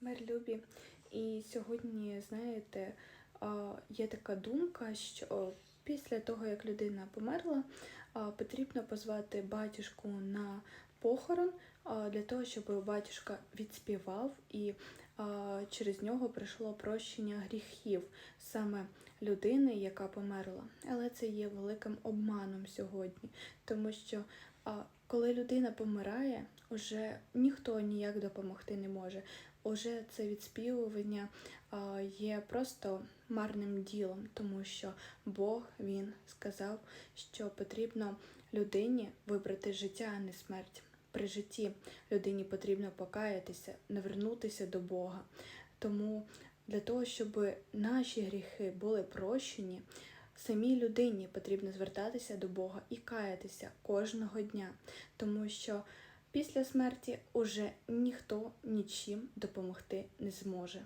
Мерлюбі. І сьогодні, знаєте, є така думка, що після того, як людина померла, потрібно позвати батюшку на похорон для того, щоб батюшка відспівав і через нього прийшло прощення гріхів саме людини, яка померла. Але це є великим обманом сьогодні, тому що коли людина помирає, уже ніхто ніяк допомогти не може. Уже це відспівування є просто марним ділом, тому що Бог він сказав, що потрібно людині вибрати життя, а не смерть. При житті людині потрібно покаятися, навернутися до Бога. Тому для того, щоб наші гріхи були прощені, самій людині потрібно звертатися до Бога і каятися кожного дня, тому що після смерті уже ніхто нічим допомогти не зможе.